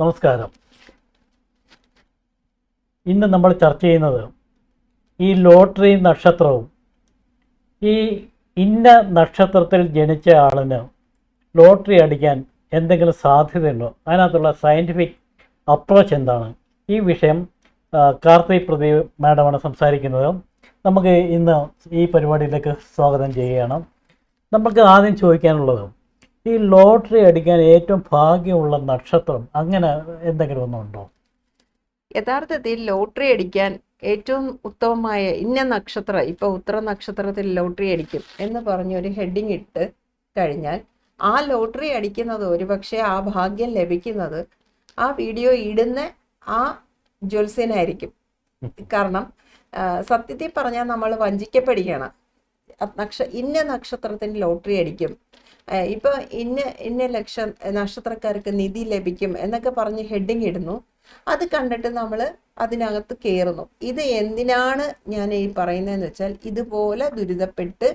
നമസ്കാരം. ഇന്ന് നമ്മൾ ചർച്ച ചെയ്യുന്നത് ഈ ലോട്ടറി നക്ഷത്രവും ഈ ഇന്ന നക്ഷത്രത്തിൽ ജനിച്ച ആളിന് ലോട്ടറി അടിക്കാൻ എന്തെങ്കിലും സാധ്യതയുണ്ടോ? അതിനകത്തുള്ള സയന്റിഫിക് അപ്രോച്ച് എന്താണ്? ഈ വിഷയം കാർത്തി പ്രദീപ് മാഡമാണ് സംസാരിക്കുന്നത്. നമുക്ക് ഇന്ന് ഈ പരിപാടിയിലേക്ക് സ്വാഗതം ചെയ്യുകയാണ്. നമുക്ക് ആദ്യം ചോദിക്കാനുള്ളത് ഈ ലോട്ടറി അടിക്കാൻ ഏറ്റവും ഭാഗ്യമുള്ള നക്ഷത്രം അങ്ങനെ എന്തെങ്കിലും ഒന്നുണ്ടോ? യഥാർത്ഥത്തിൽ ലോട്ടറി അടിക്കാൻ ഏറ്റവും ഉത്തമമായ ഇന്ന നക്ഷത്രം ഇപ്പൊ ഉത്തര നക്ഷത്രത്തിൽ ലോട്ടറി അടിക്കും എന്ന് പറഞ്ഞ് ഒരു ഹെഡിങ് ഇട്ട് കഴിഞ്ഞാൽ ആ ലോട്ടറി അടിക്കുന്നത് ഒരുപക്ഷെ ആ ഭാഗ്യം ലഭിക്കുന്നത് ആ വീഡിയോ ഇടുന്ന ആ ജ്വൽസ്യനായിരിക്കും കാരണം സത്യത്തിൽ പറഞ്ഞാൽ നമ്മൾ വഞ്ചിക്കപ്പെടുകയാണ് നക്ഷ ഇന്ന നക്ഷത്രത്തിന് ലോട്ടറി അടിക്കും. ആ, ഇപ്പൊ ഇന്ന ഇന്ന ലക്ഷം നക്ഷത്രക്കാർക്ക് നിധി ലഭിക്കും എന്നൊക്കെ പറഞ്ഞ് ഹെഡിങ് ഇടുന്നു. അത് കണ്ടിട്ട് നമ്മൾ അതിനകത്ത് കയറുന്നു ഇത് എന്തിനാണ് ഞാൻ ഈ പറയുന്നതെന്ന് വെച്ചാൽ ഇതുപോലെ ദുരിതപ്പെട്ട്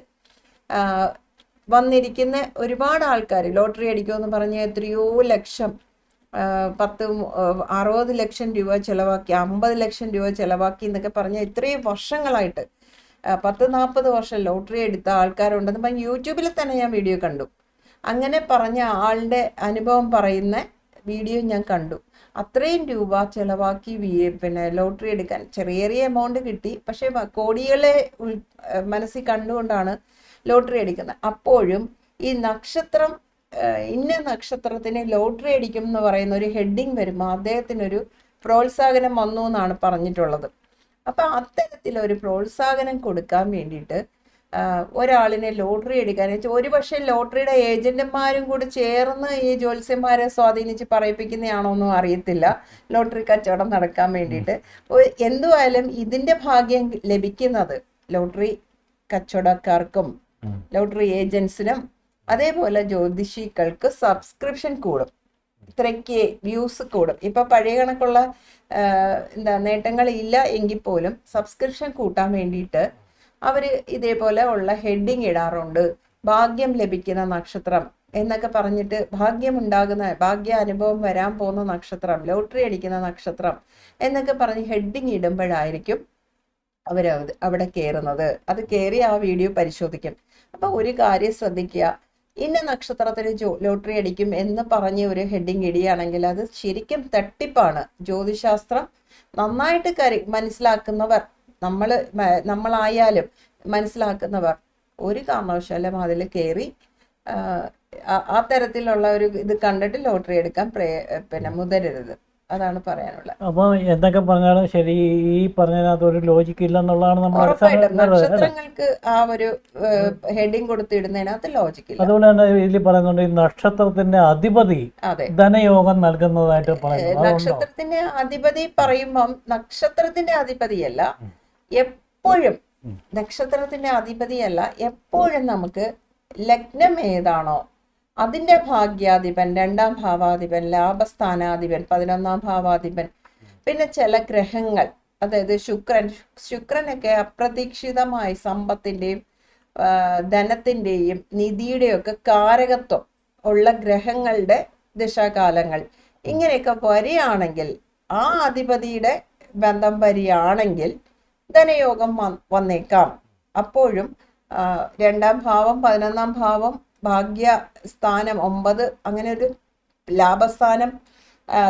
വന്നിരിക്കുന്ന ഒരുപാട് ആൾക്കാർ ലോട്ടറി അടിക്കുമെന്ന് പറഞ്ഞ് എത്രയോ ലക്ഷം പത്ത് അറുപത് ലക്ഷം രൂപ ചിലവാക്കി അമ്പത് ലക്ഷം രൂപ ചിലവാക്കി എന്നൊക്കെ പറഞ്ഞ ഇത്രയും വർഷങ്ങളായിട്ട് പത്ത് നാൽപ്പത് വർഷം ലോട്ടറി എടുത്ത ആൾക്കാരുണ്ടെന്ന് പറഞ്ഞ് യൂട്യൂബിൽ തന്നെ ഞാൻ വീഡിയോ കണ്ടു. അങ്ങനെ പറഞ്ഞ ആളുടെ അനുഭവം പറയുന്ന വീഡിയോ ഞാൻ കണ്ടു. അത്രയും രൂപ ചിലവാക്കി പിന്നെ ലോട്ടറി എടുക്കാൻ ചെറിയ ചെറിയ എമൗണ്ട് കിട്ടി. പക്ഷേ കോടികളെ ഉൾ മനസ്സിൽ കണ്ടുകൊണ്ടാണ് ലോട്ടറി അടിക്കുന്നത്. അപ്പോഴും ഈ നക്ഷത്രം ഇന്ന നക്ഷത്രത്തിന് ലോട്ടറി അടിക്കും എന്ന് പറയുന്ന ഒരു ഹെഡിങ് വരുമ്പോൾ അദ്ദേഹത്തിനൊരു പ്രോത്സാഹനം വന്നു എന്നാണ് പറഞ്ഞിട്ടുള്ളത്. അപ്പം അത്തരത്തിലൊരു പ്രോത്സാഹനം കൊടുക്കാൻ വേണ്ടിയിട്ട് ഒരാളിനെ ലോട്ടറി എടുക്കാൻ വെച്ചാൽ ഒരുപക്ഷെ ലോട്ടറിയുടെ ഏജന്റുമാരും കൂടി ചേർന്ന് ഈ ജ്യോത്സ്യന്മാരെ സ്വാധീനിച്ച് പറയിപ്പിക്കുന്നതാണോ ഒന്നും അറിയത്തില്ല. ലോട്ടറി കച്ചവടം നടക്കാൻ വേണ്ടിയിട്ട്. എന്തുവായാലും ഇതിന്റെ ഭാഗ്യം ലഭിക്കുന്നത് ലോട്ടറി കച്ചവടക്കാർക്കും. ലോട്ടറി ഏജൻസിനും അതേപോലെ ജ്യോതിഷികൾക്ക് സബ്സ്ക്രിപ്ഷൻ കൂടും. ഇത്രയ്ക്ക് വ്യൂസ് കൂടും. ഇപ്പൊ പഴയ കണക്കുള്ള എന്താ നേട്ടങ്ങൾ ഇല്ല എങ്കിൽ പോലും സബ്സ്ക്രിപ്ഷൻ കൂട്ടാൻ വേണ്ടിയിട്ട് അവർ ഇതേപോലെ ഉള്ള ഹെഡിങ് ഇടാറുണ്ട്. ഭാഗ്യം ലഭിക്കുന്ന നക്ഷത്രം എന്നൊക്കെ പറഞ്ഞിട്ട് ഭാഗ്യം ഉണ്ടാകുന്ന ഭാഗ്യ അനുഭവം വരാൻ പോകുന്ന നക്ഷത്രം ലോട്ടറി അടിക്കുന്ന നക്ഷത്രം എന്നൊക്കെ പറഞ്ഞ് ഹെഡിങ് ഇടുമ്പോഴായിരിക്കും അവർ അവിടെ കയറുന്നത്. അത് കയറി ആ വീഡിയോ പരിശോധിക്കും. അപ്പൊ ഒരു കാര്യം ശ്രദ്ധിക്കുക. ഇന്ന നക്ഷത്രത്തിന് ജോ ലോട്ടറി അടിക്കും എന്ന് പറഞ്ഞ് ഒരു ഹെഡിങ് ഇടിയാണെങ്കിൽ അത് ശരിക്കും തട്ടിപ്പാണ്. ജ്യോതിശാസ്ത്രം നന്നായിട്ട് കരി മനസ്സിലാക്കുന്നവർ നമ്മൾ നമ്മളായാലും മനസ്സിലാക്കുന്നവർ ഒരു കാരണവശാലും അതിൽ കയറി ആ, തരത്തിലുള്ള ഒരു ഇത് കണ്ടിട്ട് ലോട്ടറി എടുക്കാൻ പ്രേ പിന്നെ മുതരരുത്. അതാണ് പറയാനുള്ളത്. അപ്പോൾ എന്തൊക്കെ പറഞ്ഞാലും ശരി ഈ പറഞ്ഞതിനകത്ത് ഒരു ലോജിക്ക് ഇല്ലെന്നുള്ളതാണ് നമ്മൾ? നക്ഷത്രങ്ങൾക്ക് ആ ഒരു ഹെഡിങ് കൊടുത്തിടുന്നതിനകത്ത് ലോജിക്കില്ല അതുകൊണ്ട് തന്നെ ഇതിൽ പറയുന്നുണ്ട് ഈ നക്ഷത്രത്തിന്റെ അധിപതി ധനയോഗം നൽകുന്നതായിട്ട് പറയുന്നു. നക്ഷത്രത്തിന്റെ അധിപതി പറയുമ്പം നക്ഷത്രത്തിന്റെ അധിപതിയല്ല എപ്പോഴും. നക്ഷത്രത്തിന്റെ അധിപതിയല്ല എപ്പോഴും നമുക്ക് ലഗ്നം ഏതാണോ അതിന്റെ ഭാഗ്യാധിപൻ രണ്ടാം ഭാവാധിപൻ ലാഭസ്ഥാനാധിപൻ പതിനൊന്നാം ഭാവാധിപൻ പിന്നെ ചില ഗ്രഹങ്ങൾ അതായത് ശുക്രൻ ശുക്രനൊക്കെ അപ്രതീക്ഷിതമായി സമ്പത്തിന്റെയും ആ, ധനത്തിന്റെയും നിധിയുടെയും ഒക്കെ കാരകത്വം ഉള്ള ഗ്രഹങ്ങളുടെ ദശാകാലങ്ങൾ ഇങ്ങനെയൊക്കെ വരികയാണെങ്കിൽ ആ അധിപതിയുടെ ബന്ധം വരികയാണെങ്കിൽ ധനയോഗം വന്നേക്കാം. അപ്പോഴും രണ്ടാം ഭാവം പതിനൊന്നാം ഭാവം ഭാഗ്യ സ്ഥാനം ഒമ്പത് അങ്ങനെ ഒരു ലാഭസ്ഥാനം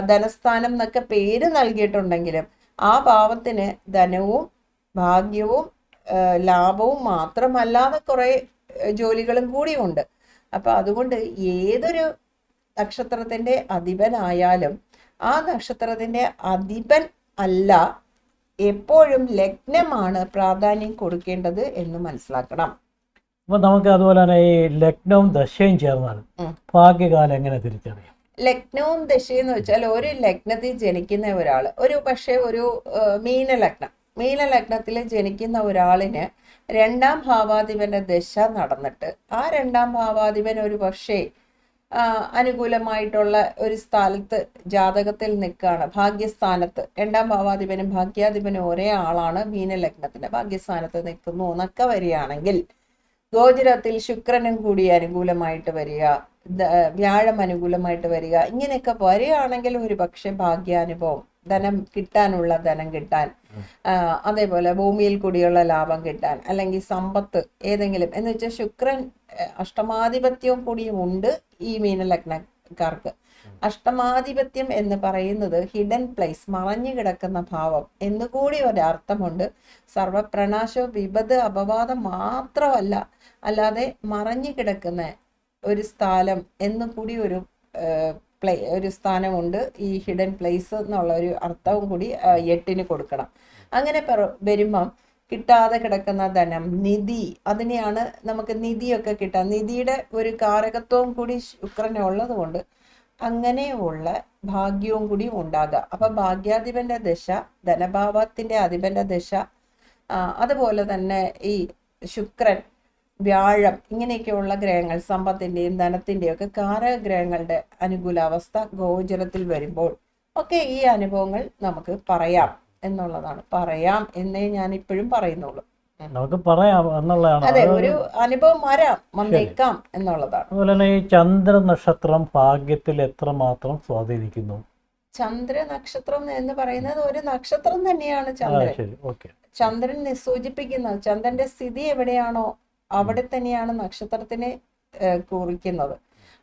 ധനസ്ഥാനം എന്നൊക്കെ പേര് നൽകിയിട്ടുണ്ടെങ്കിലും ആ ഭാവത്തിന് ധനവും ഭാഗ്യവും ലാഭവും മാത്രമല്ലാതെ കുറെ ജോലികളും കൂടിയുണ്ട് അപ്പൊ അതുകൊണ്ട് ഏതൊരു നക്ഷത്രത്തിന്റെ അധിപനായാലും ആ നക്ഷത്രത്തിന്റെ അധിപൻ അല്ല എപ്പോഴും ലഗ്നമാണ് പ്രാധാന്യം കൊടുക്കേണ്ടത് എന്ന് മനസ്സിലാക്കണം. അപ്പൊ നമുക്ക് അതുപോലെ തന്നെ ഈ ലഗ്നവും ദശയും ചേർന്നാണ് ഭാഗ്യകാലം എങ്ങനെ തിരിച്ചറിയാം? ലഗ്നവും എന്ന് വെച്ചാൽ ഒരു ലഗ്നത്തിൽ ജനിക്കുന്ന ഒരാൾ ഒരു പക്ഷേ ഒരു ആ, മീനലഗ്നം മീനലഗ്നത്തിൽ ജനിക്കുന്ന ഒരാളിന് രണ്ടാം ഭാവാധിപന്റെ ദശ നടന്നിട്ട് ആ രണ്ടാം ഭാവാധിപൻ ഒരു പക്ഷേ അനുകൂലമായിട്ടുള്ള ഒരു സ്ഥലത്ത് ജാതകത്തിൽ നിൽക്കുകയാണ്. ഭാഗ്യസ്ഥാനത്ത് രണ്ടാം ഭാവാധിപനും ഭാഗ്യാധിപനും ഒരേ ആളാണ് മീനലഗ്നത്തിന്റെ ഭാഗ്യസ്ഥാനത്ത് നിൽക്കുന്നു എന്നൊക്കെ വരികയാണെങ്കിൽ ഗോചരത്തിൽ ശുക്രനും കൂടി അനുകൂലമായിട്ട് വരിക വ്യാഴം അനുകൂലമായിട്ട് വരിക ഇങ്ങനെയൊക്കെ വരികയാണെങ്കിൽ ഒരു പക്ഷെ ഭാഗ്യാനുഭവം ധനം കിട്ടാനുള്ള ധനം കിട്ടാൻ അതേപോലെ ഭൂമിയിൽ കൂടിയുള്ള ലാഭം കിട്ടാൻ അല്ലെങ്കിൽ സമ്പത്ത് ഏതെങ്കിലും. എന്ന് വെച്ചാൽ ശുക്രൻ അഷ്ടമാധിപത്യവും കൂടിയും ഉണ്ട് ഈ മീനലഗ്നക്കാർക്ക് അഷ്ടമാധിപത്യം എന്ന് പറയുന്നത് ഹിഡൻ പ്ലേസ് മറഞ്ഞു കിടക്കുന്ന ഭാവം എന്നുകൂടി ഒരർത്ഥമുണ്ട്. സർവപ്രണാശോ വിപത് അപവാദം മാത്രമല്ല അല്ലാതെ മറഞ്ഞു കിടക്കുന്ന ഒരു സ്ഥലം എന്നുകൂടി ഒരു പ്ലേ ഒരു സ്ഥാനമുണ്ട്. ഈ ഹിഡൻ പ്ലേസ് എന്നുള്ള ഒരു അർത്ഥവും കൂടി എട്ടിന് കൊടുക്കണം. അങ്ങനെ വരുമ്പം കിട്ടാതെ കിടക്കുന്ന ധനം നിധി അതിനെയാണ് നമുക്ക് നിധിയൊക്കെ കിട്ടുക നിധിയുടെ ഒരു കാരകത്വവും കൂടി ശുക്രനുള്ളത് കൊണ്ട് അങ്ങനെയുള്ള ഭാഗ്യവും കൂടി ഉണ്ടാകുക അപ്പൊ ഭാഗ്യാധിപന്റെ ദശ ധനഭാവത്തിന്റെ അധിപന്റെ ദശ അതുപോലെ തന്നെ ഈ ശുക്രൻ വ്യാഴം ഇങ്ങനെയൊക്കെയുള്ള ഗ്രഹങ്ങൾ സമ്പത്തിന്റെയും ധനത്തിന്റെയും ഒക്കെ കാരഗ്രഹങ്ങളുടെ അനുകൂലാവസ്ഥ ഗോചരത്തിൽ വരുമ്പോൾ ഒക്കെ ഈ അനുഭവങ്ങൾ നമുക്ക് പറയാം എന്നുള്ളതാണ്. പറയാം എന്നേ ഞാൻ ഇപ്പോഴും പറയുന്നുള്ളൂ. നമുക്ക് പറയാം എന്നുള്ളതാണ്. അതെ ഒരു അനുഭവം വരാം വന്നേക്കാം എന്നുള്ളതാണ്. അതുപോലെ തന്നെ ഈ ചന്ദ്ര നക്ഷത്രം ഭാഗ്യത്തിൽ എത്രമാത്രം സ്വാധീനിക്കുന്നു? ചന്ദ്ര നക്ഷത്രം എന്ന് പറയുന്നത് ഒരു നക്ഷത്രം തന്നെയാണ് ചന്ദ്രൻ. ചന്ദ്രൻ സൂചിപ്പിക്കുന്നത് ചന്ദ്രന്റെ സ്ഥിതി എവിടെയാണോ അവിടെ തന്നെയാണ് നക്ഷത്രത്തിനെ കുറിക്കുന്നത്.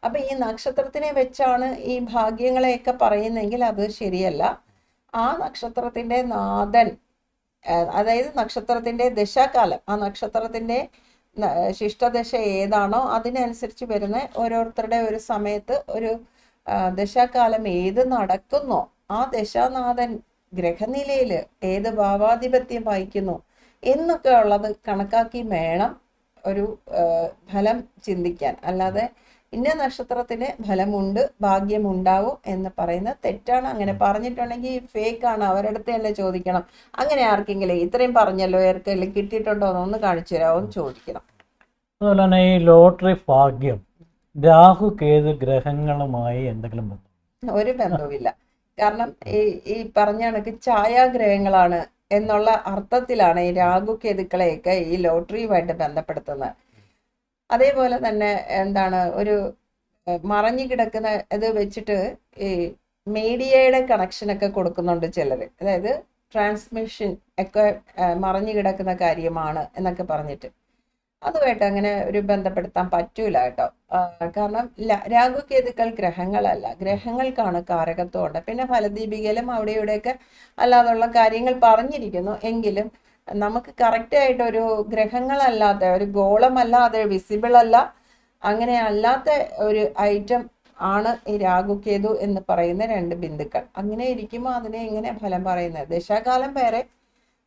അപ്പൊ ഈ നക്ഷത്രത്തിനെ വെച്ചാണ് ഈ ഭാഗ്യങ്ങളെയൊക്കെ പറയുന്നെങ്കിൽ അത് ശരിയല്ല. ആ നക്ഷത്രത്തിന്റെ നാഥൻ അതായത് നക്ഷത്രത്തിന്റെ ദശാകാലം ആ നക്ഷത്രത്തിന്റെ ശിഷ്ടദശ ഏതാണോ അതിനനുസരിച്ച് വരുന്ന ഓരോരുത്തരുടെ ഒരു സമയത്ത് ഒരു ദശാകാലം ഏത് നടക്കുന്നോ ആ ദശാനാഥൻ ഗ്രഹനിലയിൽ ഏത് ഭാവാധിപത്യം വഹിക്കുന്നു എന്നൊക്കെ ഉള്ളത് കണക്കാക്കി വേണം ഒരു ഫലം ചിന്തിക്കാൻ. അല്ലാതെ ഇന്ന നക്ഷത്രത്തിന് ഫലമുണ്ട് ഭാഗ്യമുണ്ടാവും എന്ന് പറയുന്നത് തെറ്റാണ്. അങ്ങനെ പറഞ്ഞിട്ടുണ്ടെങ്കിൽ ഫേക്ക് ആണ് അവരുടെ അടുത്ത് തന്നെ ചോദിക്കണം. അങ്ങനെ ആർക്കെങ്കിലും ഇത്രയും പറഞ്ഞല്ലോ ആർക്കെങ്കിലും കിട്ടിയിട്ടുണ്ടോ എന്നൊന്ന് കാണിച്ചു തരാമോ എന്ന് ചോദിക്കണം. അതുപോലെ തന്നെ ഈ ലോട്ടറി ഭാഗ്യം രാഹു കേതു ഗ്രഹങ്ങളുമായി എന്തെങ്കിലും ബന്ധം? ഒരു ബന്ധവുമില്ല. കാരണം ഈ ഈ പറഞ്ഞ കണക്ക് ഛായാഗ്രഹങ്ങളാണ് എന്നുള്ള അർത്ഥത്തിലാണ് ഈ രാഹു കേതുക്കളെയൊക്കെ ഈ ലോട്ടറിയുമായിട്ട് ബന്ധപ്പെടുത്തുന്നത്. അതേപോലെ തന്നെ എന്താണ് ഒരു മറഞ്ഞു കിടക്കുന്ന ഇത് വെച്ചിട്ട് ഈ മീഡിയയുടെ കണക്ഷനൊക്കെ കൊടുക്കുന്നുണ്ട് ചിലർ. അതായത് ട്രാൻസ്മിഷൻ ഒക്കെ മറഞ്ഞു കിടക്കുന്ന കാര്യമാണ് എന്നൊക്കെ പറഞ്ഞിട്ട്. അതുമായിട്ട് അങ്ങനെ ഒരു ബന്ധപ്പെടുത്താൻ പറ്റൂല കേട്ടോ. കാരണം രാഹു കേതുക്കൾ ഗ്രഹങ്ങളല്ല. ഗ്രഹങ്ങൾക്കാണ് കാരകത്വമുണ്ട്. പിന്നെ ഫലദീപികയിലും അവിടെ ഇവിടെയൊക്കെ അല്ലാതുള്ള കാര്യങ്ങൾ പറഞ്ഞിരിക്കുന്നു. എങ്കിലും നമുക്ക് കറക്റ്റ് ആയിട്ട് ഒരു ഗ്രഹങ്ങളല്ലാത്ത ഒരു ഗോളമല്ലാതെ വിസിബിൾ അല്ല അങ്ങനെ അല്ലാത്ത ഒരു ഐറ്റം ആണ് ഈ രാഹുകേതു എന്ന് പറയുന്ന രണ്ട് ബിന്ദുക്കൾ. അങ്ങനെ ഇരിക്കുമ്പോൾ അതിനെ എങ്ങനെ ഫലം പറയുന്നത്? ദശാകാലം വേറെ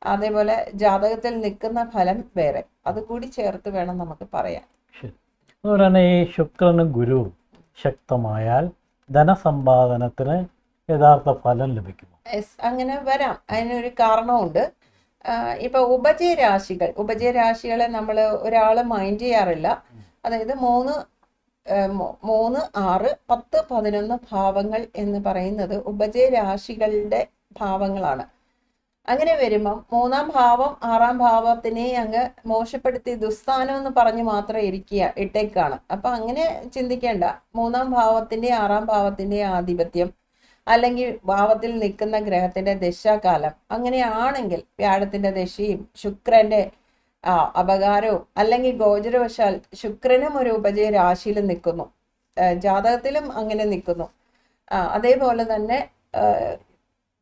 അതേപോലെ ജാതകത്തിൽ നിൽക്കുന്ന ഫലം വേറെ. അത് കൂടി ചേർത്ത് വേണം നമുക്ക് പറയാൻ. അതുപോലെ ഈ ശുക്രനും ഗുരുവും ശക്തമായാൽ ധനസമ്പാദനത്തിന് യഥാർത്ഥ ഫലം ലഭിക്കും അങ്ങനെ വരാം. അതിനൊരു കാരണമുണ്ട് ഇപ്പൊ ഉപജയരാശികൾ ഉപജയരാശികളെ നമ്മൾ ഒരാൾ മൈൻഡ് ചെയ്യാറില്ല. അതായത് മൂന്ന് മൂന്ന് ആറ് പത്ത് പതിനൊന്ന് ഭാവങ്ങൾ എന്ന് പറയുന്നത് ഉപജയരാശികളുടെ ഭാവങ്ങളാണ്. അങ്ങനെ വരുമ്പോൾ മൂന്നാം ഭാവം ആറാം ഭാവത്തിനെ അങ്ങ് മോശപ്പെടുത്തി ദുസ്ഥാനം എന്ന് പറഞ്ഞ് മാത്രം ഇരിക്കുക ഇട്ടേക്കാണ്. അപ്പൊ അങ്ങനെ ചിന്തിക്കേണ്ട. മൂന്നാം ഭാവത്തിന്റെ ആറാം ഭാവത്തിന്റെ ആധിപത്യം അല്ലെങ്കിൽ ഭാവത്തിൽ നിൽക്കുന്ന ഗ്രഹത്തിന്റെ ദശാകാലം അങ്ങനെയാണെങ്കിൽ വ്യാഴത്തിന്റെ ദശയും ശുക്രന്റെ ആ അപകാരവും അല്ലെങ്കിൽ ഗോചരവശാൽ ശുക്രനും ഒരു ഉപജയ രാശിയിൽ നിൽക്കുന്നു. ജാതകത്തിലും അങ്ങനെ നിൽക്കുന്നു. അതേപോലെ തന്നെ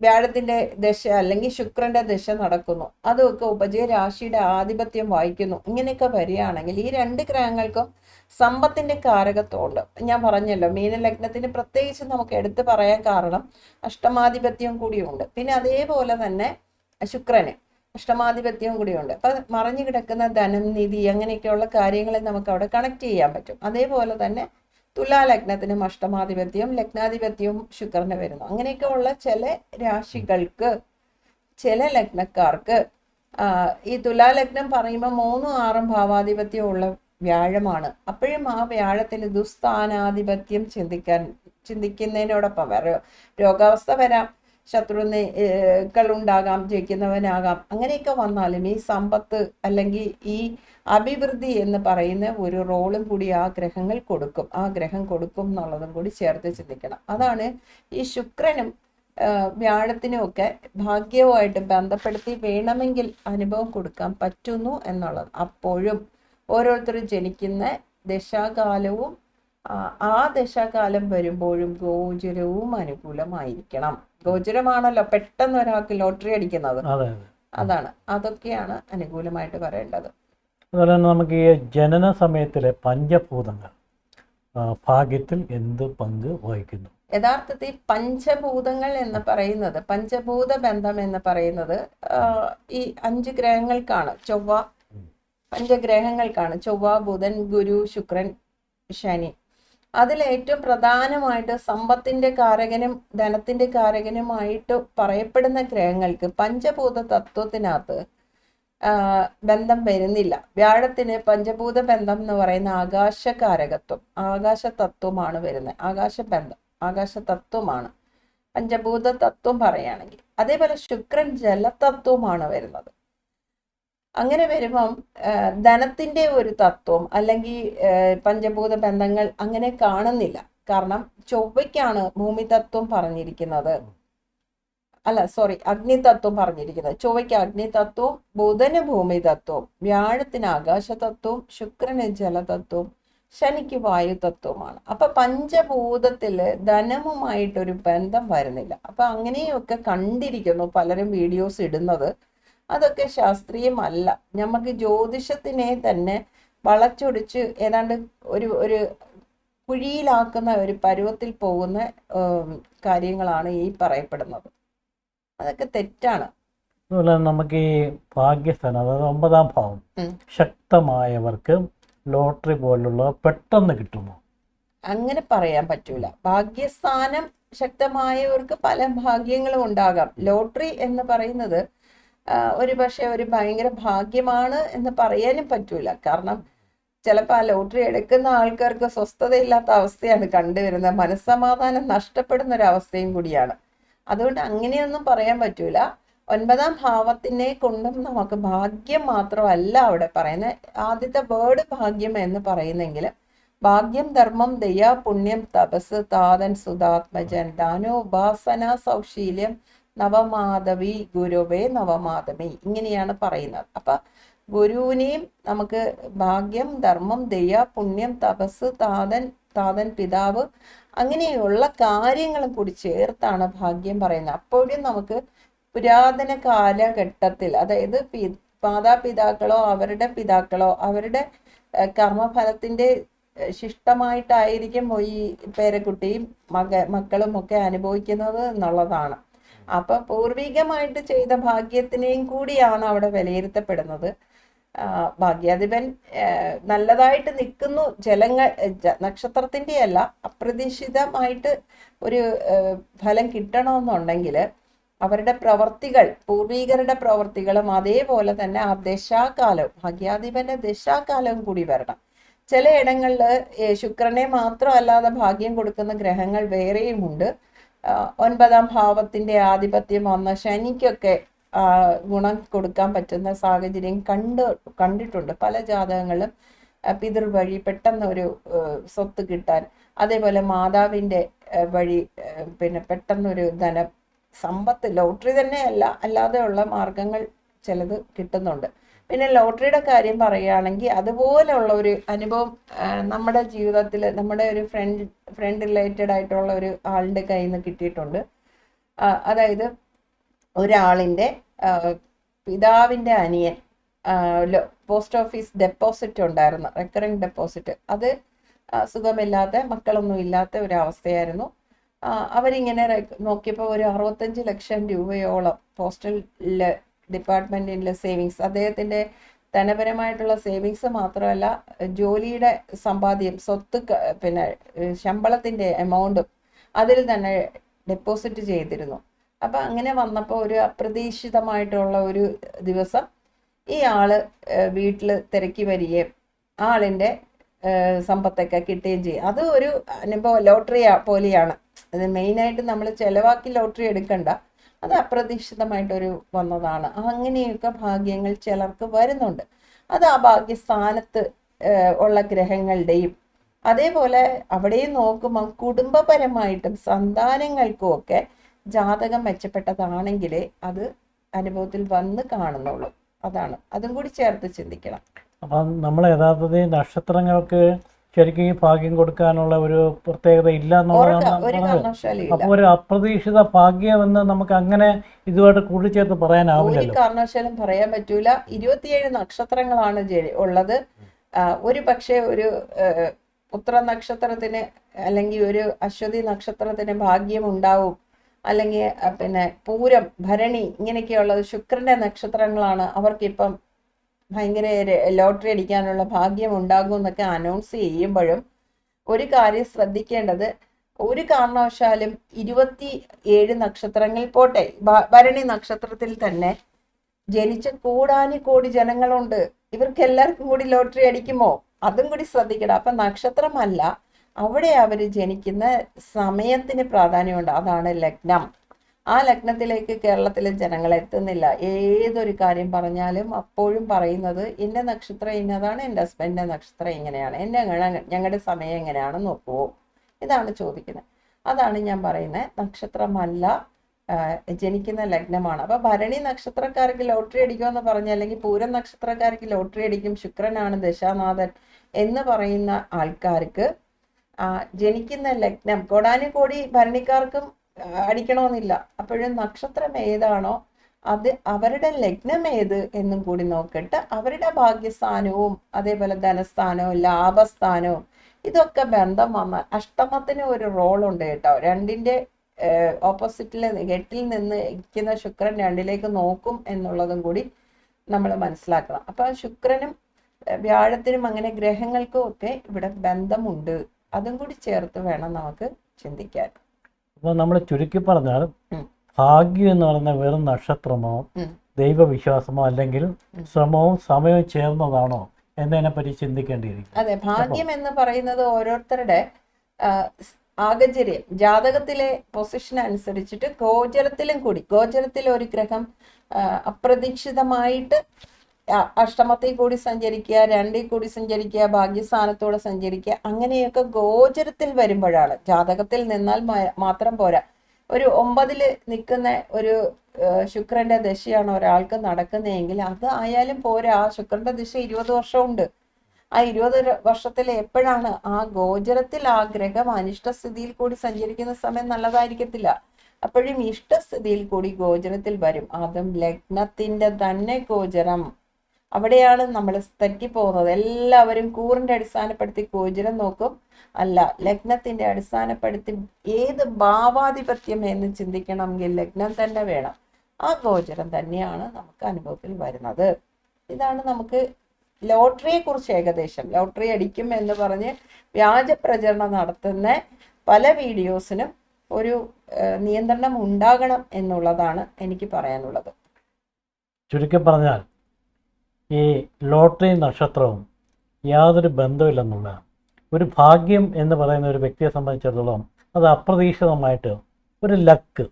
വ്യാഴത്തിന്റെ ദശ അല്ലെങ്കിൽ ശുക്രന്റെ ദശ നടക്കുന്നു. അതൊക്കെ ഉപജയ രാശിയുടെ ആധിപത്യം വായിക്കുന്നു ഇങ്ങനെയൊക്കെ വരികയാണെങ്കിൽ ഈ രണ്ട് ഗ്രഹങ്ങൾക്കും സമ്പത്തിന്റെ കാരകത്വമുണ്ട്. ഞാൻ പറഞ്ഞല്ലോ മീനലഗ്നത്തിന് പ്രത്യേകിച്ച് നമുക്ക് എടുത്തു പറയാൻ കാരണം അഷ്ടമാധിപത്യം കൂടിയുണ്ട് പിന്നെ അതേപോലെ തന്നെ ശുക്രന് അഷ്ടമാധിപത്യവും കൂടിയുണ്ട്. അപ്പൊ മറിഞ്ഞു കിടക്കുന്ന ധനം നിധി അങ്ങനെയൊക്കെയുള്ള കാര്യങ്ങളെ നമുക്ക് അവിടെ കണക്ട് ചെയ്യാൻ പറ്റും. അതേപോലെ തന്നെ തുലാ ലഗ്നത്തിനും അഷ്ടമാധിപത്യവും ലഗ്നാധിപത്യവും ശുക്രന് വരുന്നു. അങ്ങനെയൊക്കെ ഉള്ള ചില രാശികൾക്ക് ചില ലഗ്നക്കാർക്ക് ഈ തുലാ ലഗ്നം പറയുമ്പോൾ മൂന്നും ആറും ഭാവാധിപത്യം ഉള്ള വ്യാഴമാണ്. അപ്പോഴും ആ വ്യാഴത്തിന് ദുസ്ഥാനാധിപത്യം ചിന്തിക്കാൻ ചിന്തിക്കുന്നതിനോടൊപ്പം രോഗാവസ്ഥ വരാം. ശത്രുക്കളുണ്ടാകാം ജയിക്കുന്നവനാകാം. അങ്ങനെയൊക്കെ വന്നാലും ഈ സമ്പത്ത് അല്ലെങ്കിൽ ഈ അഭിവൃദ്ധി എന്ന് പറയുന്ന ഒരു റോളും കൂടി ആ ഗ്രഹങ്ങൾ കൊടുക്കും. ആ ഗ്രഹം കൊടുക്കും എന്നുള്ളതും കൂടി ചേർത്ത് ചിന്തിക്കണം. അതാണ് ഈ ശുക്രനും വ്യാഴത്തിനും ഒക്കെ ഭാഗ്യവുമായിട്ട് ബന്ധപ്പെടുത്തി വേണമെങ്കിൽ അനുഭവം കൊടുക്കാൻ പറ്റുന്നു എന്നുള്ളത്. അപ്പോഴും ഓരോരുത്തരും ജനിക്കുന്ന ദശാകാലവും ആ ദശാകാലം വരുമ്പോഴും ഗോചരവും അനുകൂലമായിരിക്കണം. ഗോചരമാണല്ലോ പെട്ടെന്ന് ഒരാൾക്ക് ലോട്ടറി അടിക്കുന്നത്. അതെ അതെ. അതാണ്. അതൊക്കെയാണ് അനുകൂലമായിട്ട് പറയേണ്ടത്. അതുപോലെ തന്നെ നമുക്ക് ഈ ജനന സമയത്തിലെ പഞ്ചഭൂതങ്ങൾ ഭാഗ്യത്തിൽ എന്ത് പങ്ക് വഹിക്കുന്നു? യഥാർത്ഥത്തിൽ പഞ്ചഭൂതങ്ങൾ എന്ന് പറയുന്നത് പഞ്ചഭൂത ബന്ധം എന്ന് പറയുന്നത് ഈ അഞ്ച് ഗ്രഹങ്ങൾക്കാണ്. ചൊവ്വ പഞ്ചഗ്രഹങ്ങൾക്കാണ്. ചൊവ്വ ബുധൻ ഗുരു ശുക്രൻ ശനി. അതിൽ ഏറ്റവും പ്രധാനമായിട്ട് സമ്പത്തിന്റെ കാരകനും ധനത്തിന്റെ കാരകനുമായിട്ട് പറയപ്പെടുന്ന ഗ്രഹങ്ങൾക്ക് പഞ്ചഭൂത തത്വത്തിനകത്ത് ബന്ധം വരുന്നില്ല. വ്യാഴത്തിന് പഞ്ചഭൂത ബന്ധം എന്ന് പറയുന്ന ആകാശകാരകത്വം ആകാശ തത്വമാണ് വരുന്നത്. ആകാശ ബന്ധം ആകാശ തത്വമാണ് പഞ്ചഭൂത തത്വം പറയുകയാണെങ്കിൽ അതേപോലെ ശുക്രൻ ജലതത്വമാണ് വരുന്നത്. അങ്ങനെ വരുമ്പം ധനത്തിന്റെ ഒരു തത്വം അല്ലെങ്കിൽ പഞ്ചഭൂത ബന്ധങ്ങൾ അങ്ങനെ കാണുന്നില്ല. കാരണം ചൊവ്വയ്ക്കാണ് ഭൂമി തത്വം പറഞ്ഞിരിക്കുന്നത്. അല്ല സോറി അഗ്നിതത്വം പറഞ്ഞിരിക്കുന്നത്. ചൊവ്വയ്ക്ക് അഗ്നിതത്വവും ബുധന് ഭൂമി തത്വവും വ്യാഴത്തിന് ആകാശ തത്വവും ശുക്രന് ജലതത്വവും ശനിക്ക് വായു തത്വമാണ് അപ്പൊ പഞ്ചഭൂതത്തിൽ ധനവുമായിട്ടൊരു ബന്ധം വരുന്നില്ല. അപ്പൊ അങ്ങനെയൊക്കെ കണ്ടിരിക്കുന്നു പലരും വീഡിയോസ് ഇടുന്നത്. അതൊക്കെ ശാസ്ത്രീയമല്ല. നമുക്ക് ജ്യോതിഷത്തിനെ തന്നെ വളച്ചൊടിച്ച് ഏതാണ്ട് ഒരു ഒരു കുഴിയിലാക്കുന്ന ഒരു പരുവത്തിൽ പോകുന്ന കാര്യങ്ങളാണ് ഈ പറയപ്പെടുന്നത്. അതൊക്കെ തെറ്റാണ്. അതുപോലെ നമുക്ക് ഈ ഭാഗ്യസ്ഥാനം അതായത് ഒമ്പതാം ഭാവം ശക്തമായവർക്ക് ലോട്ടറി പോലുള്ള പെട്ടെന്ന് കിട്ടുമോ അങ്ങനെ പറയാൻ പറ്റൂല. ഭാഗ്യസ്ഥാനം ശക്തമായവർക്ക് പല ഭാഗ്യങ്ങളും ഉണ്ടാകാം. ലോട്ടറി എന്ന് പറയുന്നത് ഒരു പക്ഷെ ഒരു ഭയങ്കര ഭാഗ്യമാണ് എന്ന് പറയാനും പറ്റൂല. കാരണം ചിലപ്പോൾ ആ ലോട്ടറി എടുക്കുന്ന ആൾക്കാർക്ക് സ്വസ്ഥതയില്ലാത്ത അവസ്ഥയാണ് കണ്ടുവരുന്നത്. മനസ്സമാധാനം നഷ്ടപ്പെടുന്ന ഒരു അവസ്ഥയും കൂടിയാണ്. അതുകൊണ്ട് അങ്ങനെയൊന്നും പറയാൻ പറ്റൂല. ഒൻപതാം ഭാവത്തിനെ കൊണ്ടും നമുക്ക് ഭാഗ്യം മാത്രമല്ല അവിടെ പറയുന്നത്. ആദ്യത്തെ വേർഡ് ഭാഗ്യം എന്ന് പറയുന്നെങ്കിൽ ഭാഗ്യം ധർമ്മം ദയ പുണ്യം തപസ് താതൻ സുതാത്മജൻ ദാനോ ഉപാസന സൗശീല്യം നവമാധവി ഗുരുവേ നവമാധവി ഇങ്ങനെയാണ് പറയുന്നത്. അപ്പൊ ഗുരുവിനെയും നമുക്ക് ഭാഗ്യം ധർമ്മം ദയ പുണ്യം തപസ് താതൻ താതൻ പിതാവ് അങ്ങനെയുള്ള കാര്യങ്ങളും കൂടി ചേർത്താണ് ഭാഗ്യം പറയുന്നത്. അപ്പോഴും നമുക്ക് പുരാതന കാലഘട്ടത്തിൽ അതായത് പി- മാതാപിതാക്കളോ അവരുടെ പിതാക്കളോ അവരുടെ കർമ്മഫലത്തിന്റെ ശിഷ്ടമായിട്ടായിരിക്കും ഈ പേരക്കുട്ടിയും മക മക്കളും ഒക്കെ അനുഭവിക്കുന്നത് എന്നുള്ളതാണ്. അപ്പൊ പൂർവികമായിട്ട് ചെയ്ത ഭാഗ്യത്തിനെയും കൂടിയാണ് അവിടെ വിലയിരുത്തപ്പെടുന്നത്. ഭാഗ്യാധിപൻ നല്ലതായിട്ട് നിൽക്കുന്നു. ജലങ്ങൾ നക്ഷത്രത്തിന്റെ അല്ല അപ്രതീക്ഷിതമായിട്ട് ഒരു ഫലം കിട്ടണമെന്നുണ്ടെങ്കിൽ അവരുടെ പ്രവർത്തികൾ പൂർവികരുടെ പ്രവർത്തികളും അതേപോലെ തന്നെ ആ ദശാകാലവും ഭാഗ്യാധിപന്റെ ദശാകാലവും കൂടി വരണം. ചില ഇടങ്ങളിൽ ശുക്രനെ മാത്രം അല്ലാതെ ഭാഗ്യം കൊടുക്കുന്ന ഗ്രഹങ്ങൾ വേറെയുമുണ്ട്. ഒൻപതാം ഭാവത്തിന്റെ ആധിപത്യം വന്ന ശനിക്കൊക്കെ ഗുണം കൊടുക്കാൻ പറ്റുന്ന സാഹചര്യം കണ്ട് കണ്ടിട്ടുണ്ട്. പല ജാതകങ്ങളും പിതൃ വഴി പെട്ടെന്ന് ഒരു സ്വത്ത് കിട്ടാൻ അതേപോലെ മാതാവിന്റെ വഴി പിന്നെ പെട്ടെന്നൊരു ധനം സമ്പത്ത് ലോട്ടറി തന്നെയല്ല അല്ലാതെയുള്ള മാർഗങ്ങൾ ചിലത് കിട്ടുന്നുണ്ട്. പിന്നെ ലോട്ടറിയുടെ കാര്യം പറയുകയാണെങ്കിൽ അതുപോലെയുള്ള ഒരു അനുഭവം നമ്മുടെ ജീവിതത്തിൽ നമ്മുടെ ഒരു ഫ്രണ്ട് ഫ്രണ്ട് റിലേറ്റഡ് ആയിട്ടുള്ള ഒരു ആളുടെ കയ്യിൽ നിന്ന് കിട്ടിയിട്ടുണ്ട്. അതായത് ഒരാളിന്റെ പിതാവിന്റെ അനിയൻ പോസ്റ്റ് ഓഫീസ് ഡെപ്പോസിറ്റ് ഉണ്ടായിരുന്നു റെക്കറിങ് ഡെപ്പോസിറ്റ് അത് സുഖമില്ലാത്ത മക്കളൊന്നും ഇല്ലാത്ത ഒരു അവസ്ഥയായിരുന്നു. ആ, അവരിങ്ങനെ നോക്കിയപ്പോൾ ഒരു അറുപത്തഞ്ച് ലക്ഷം രൂപയോളം പോസ്റ്റൽ ഡിപ്പാർട്ട്മെന്റിലെ സേവിങ്സ് അദ്ദേഹത്തിന്റെ ധനപരമായിട്ടുള്ള സേവിങ്സ് മാത്രമല്ല ജോലിയുടെ സമ്പാദ്യം സ്വത്ത് പിന്നെ ശമ്പളത്തിന്റെ എമൗണ്ടും അതിൽ തന്നെ ഡെപ്പോസിറ്റ് ചെയ്തിരുന്നു. അപ്പൊ അങ്ങനെ വന്നപ്പോൾ ഒരു അപ്രതീക്ഷിതമായിട്ടുള്ള ഒരു ദിവസം ഈ ആൾ വീട്ടിൽ തിരക്കി വരികയും ആളിന്റെ സമ്പത്തൊക്കെ കിട്ടുകയും ചെയ്യും. അത് ഒരു അനുഭവം ലോട്ടറി പോലെയാണ്. അത് മെയിനായിട്ട് നമ്മൾ ചിലവാക്കി ലോട്ടറി എടുക്കണ്ട. അത് അപ്രതീക്ഷിതമായിട്ടൊരു വന്നതാണ്. അങ്ങനെയൊക്കെ ഭാഗ്യങ്ങൾ ചിലർക്ക് വരുന്നുണ്ട്. അത് ആ ഭാഗ്യസ്ഥാനത്ത് ഉള്ള ഗ്രഹങ്ങളുടെയും അതേപോലെ അവിടെയും നോക്കുമ്പോൾ കുടുംബപരമായിട്ടും സന്താനങ്ങൾക്കും ഒക്കെ ജാതകം മെച്ചപ്പെട്ടതാണെങ്കിൽ അത് അനുഭവത്തിൽ വന്ന് കാണുന്നുള്ളൂ. അതാണ്. അതും കൂടി ചേർത്ത് ചിന്തിക്കണം. അപ്പം നമ്മൾ യഥാർത്ഥത്തിൽ നക്ഷത്രങ്ങൾക്ക് ശരിക്കും ഈ ഭാഗ്യം കൊടുക്കാനുള്ള ഒരു പ്രത്യേകത ഇല്ല എന്നുള്ളതാണ് അപ്പോൾ ഒരു അപ്രതീക്ഷിത ഭാഗ്യം എന്ന് നമുക്ക് അങ്ങനെ ഇതുമായിട്ട് കൂട്ടിച്ചേർത്ത് പറയാനാവില്ല കാരണവശാലും പറയാൻ പറ്റൂല. ഇരുപത്തിയേഴ് നക്ഷത്രങ്ങളാണ് ഉള്ളത്. ഒരു പക്ഷേ ഒരു പുത്ര നക്ഷത്രത്തിന് അല്ലെങ്കിൽ ഒരു അശ്വതി നക്ഷത്രത്തിന് ഭാഗ്യം ഉണ്ടാവും അല്ലെങ്കിൽ പിന്നെ പൂരം ഭരണി ഇങ്ങനെയൊക്കെയുള്ളത് ശുക്രന്റെ നക്ഷത്രങ്ങളാണ്. അവർക്കിപ്പം ഭയങ്കര ലോട്ടറി അടിക്കാനുള്ള ഭാഗ്യം ഉണ്ടാകും എന്നൊക്കെ അനൗൺസ് ചെയ്യുമ്പോഴും ഒരു കാര്യം ശ്രദ്ധിക്കേണ്ടത് ഒരു കാരണവശാലും ഇരുപത്തി ഏഴ് നക്ഷത്രങ്ങൾ പോട്ടെ ഭരണി നക്ഷത്രത്തിൽ തന്നെ ജനിച്ച കോടാനി കോടി ജനങ്ങളുണ്ട്. ഇവർക്ക് എല്ലാവർക്കും കൂടി ലോട്ടറി അടിക്കുമോ? അതും കൂടി ശ്രദ്ധിക്കണം. അപ്പൊ നക്ഷത്രമല്ല അവിടെ അവർ ജനിക്കുന്ന സമയത്തിന് പ്രാധാന്യമുണ്ട്. അതാണ് ലഗ്നം. ആ ലഗ്നത്തിലേക്ക് കേരളത്തിലെ ജനങ്ങൾ എത്തുന്നില്ല. ഏതൊരു കാര്യം പറഞ്ഞാലും അപ്പോഴും പറയുന്നത് എന്റെ നക്ഷത്രം ഇന്നതാണ് എന്റെ ഹസ്ബൻഡിന്റെ നക്ഷത്രം ഇങ്ങനെയാണ് എന്റെ ഞങ്ങളുടെ സമയം എങ്ങനെയാണ് നോക്കുവോ ഇതാണ് ചോദിക്കുന്നത്. അതാണ് ഞാൻ പറയുന്നത്. നക്ഷത്രമല്ല ജനിക്കുന്ന ലഗ്നമാണ്. അപ്പൊ ഭരണി നക്ഷത്രക്കാർക്ക് ലോട്ടറി അടിക്കുമെന്ന് പറഞ്ഞ അല്ലെങ്കിൽ പൂരം നക്ഷത്രക്കാർക്ക് ലോട്ടറി അടിക്കും ശുക്രനാണ് ദശാനാഥൻ എന്ന് പറയുന്ന ആൾക്കാർക്ക് ജനിക്കുന്ന ലഗ്നം കോടാനുകോടി ഭരണിക്കാർക്കും അടിക്കണമെന്നില്ല. അപ്പോഴും നക്ഷത്രം ഏതാണോ അത് അവരുടെ ലഗ്നം ഏത് എന്നും കൂടി നോക്കിയിട്ട് അവരുടെ ഭാഗ്യസ്ഥാനവും അതേപോലെ ധനസ്ഥാനവും ലാഭസ്ഥാനവും ഇതൊക്കെ ബന്ധം വന്നാൽ അഷ്ടമത്തിന് ഒരു റോളുണ്ട് കേട്ടോ. രണ്ടിന്റെ ഓപ്പോസിറ്റിൽ എട്ടിൽ നിന്ന് ഇരിക്കുന്ന ശുക്രൻ രണ്ടിലേക്ക് നോക്കും എന്നുള്ളതും കൂടി നമ്മൾ മനസ്സിലാക്കണം. അപ്പൊ ശുക്രനും വ്യാഴത്തിനും അങ്ങനെ ഗ്രഹങ്ങൾക്കും ഒക്കെ ഇവിടെ ബന്ധമുണ്ട്. അതും കൂടി ചേർത്ത് വേണം നമുക്ക് ചിന്തിക്കാൻ. അപ്പോൾ നമ്മൾ ചുരുക്കി പറഞ്ഞാൽ ഭാഗ്യം എന്ന് പറയുന്ന വെറും നക്ഷത്രമോ ദൈവവിശ്വാസമോ അല്ലെങ്കിൽ. ശ്രമവും സമയവും ചേർന്നതാണോ എന്നതിനെ പറ്റി ചിന്തിക്കേണ്ടിയിരിക്കും. അതെ ഭാഗ്യം എന്ന് പറയുന്നത് ഓരോരുത്തരുടെ ആ, ജാതകത്തിലെ പൊസിഷൻ അനുസരിച്ചിട്ട് ഗോചരത്തിലും കൂടി ഗോചരത്തിൽ ഒരു ഗ്രഹം അപ്രതീക്ഷിതമായിട്ട് അഷ്ടമത്തിൽ കൂടി സഞ്ചരിക്കുക രണ്ടിൽ കൂടി സഞ്ചരിക്കുക ഭാഗ്യസ്ഥാനത്തോടെ സഞ്ചരിക്കുക അങ്ങനെയൊക്കെ ഗോചരത്തിൽ വരുമ്പോഴാണ്. ജാതകത്തിൽ നിന്നാൽ മാത്രം പോരാ. ഒരു ഒമ്പതിൽ നിൽക്കുന്ന ഒരു ശുക്രന്റെ ദശയാണ് ഒരാൾക്ക് നടക്കുന്നതെങ്കിൽ അത് ആയാലും പോരാ. ശുക്രന്റെ ദശ ഇരുപത് വർഷമുണ്ട്. ആ ഇരുപത് വർഷത്തിൽ എപ്പോഴാണ് ആ ഗോചരത്തിൽ ആ ഗ്രഹം അനിഷ്ടസ്ഥിതിയിൽ കൂടി സഞ്ചരിക്കുന്ന സമയം നല്ലതായിരിക്കത്തില്ല. അപ്പോഴും ഇഷ്ടസ്ഥിതിയിൽ കൂടി ഗോചരത്തിൽ വരും. അതും ലഗ്നത്തിന്റെ തന്നെ ഗോചരം. അവിടെയാണ് നമ്മൾ തെറ്റിപ്പോകുന്നത്. എല്ലാവരും കൂറിന്റെ അടിസ്ഥാനപ്പെടുത്തി ഗോചരം നോക്കും. അല്ല ലഗ്നത്തിന്റെ അടിസ്ഥാനപ്പെടുത്തി ഏത് ഭാവാധിപത്യം എന്ന് ചിന്തിക്കണമെങ്കിൽ ലഗ്നം തന്നെ വേണം. ആ ഗോചരം തന്നെയാണ് നമുക്ക് അനുഭവത്തിൽ വരുന്നത്. ഇതാണ് നമുക്ക് ലോട്ടറിയെ കുറിച്ച് ഏകദേശം. ലോട്ടറി അടിക്കും എന്ന് പറഞ്ഞ് വ്യാജ പ്രചരണം നടത്തുന്ന പല വീഡിയോസിനും ഒരു നിയന്ത്രണം ഉണ്ടാകണം എന്നുള്ളതാണ് എനിക്ക് പറയാനുള്ളത്. ചുരുക്കി പറഞ്ഞാൽ ഈ ലോട്ടറി നക്ഷത്രവും യാതൊരു ബന്ധമില്ലെന്നുള്ള ഒരു ഭാഗ്യം എന്ന് പറയുന്ന ഒരു വ്യക്തിയെ സംബന്ധിച്ചിടത്തോളം അത് അപ്രതീക്ഷിതമായിട്ട് ഒരു ലക്ക്.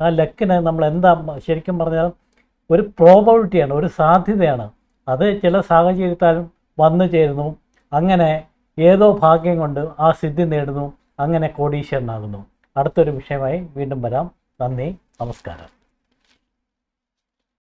ആ ലക്കിന് നമ്മൾ എന്താ ശരിക്കും പറഞ്ഞാൽ ഒരു പ്രോബബിലിറ്റിയാണ് ഒരു സാധ്യതയാണ്. അത് ചില സാഹചര്യത്താലും വന്നു ചേരുന്നു. അങ്ങനെ ഏതോ ഭാഗ്യം കൊണ്ട് ആ സിദ്ധി നേടുന്നു. അങ്ങനെ കോടീശ്വരനാകുന്നു. അടുത്തൊരു വിഷയമായി വീണ്ടും വരാം. നന്ദി നമസ്കാരം.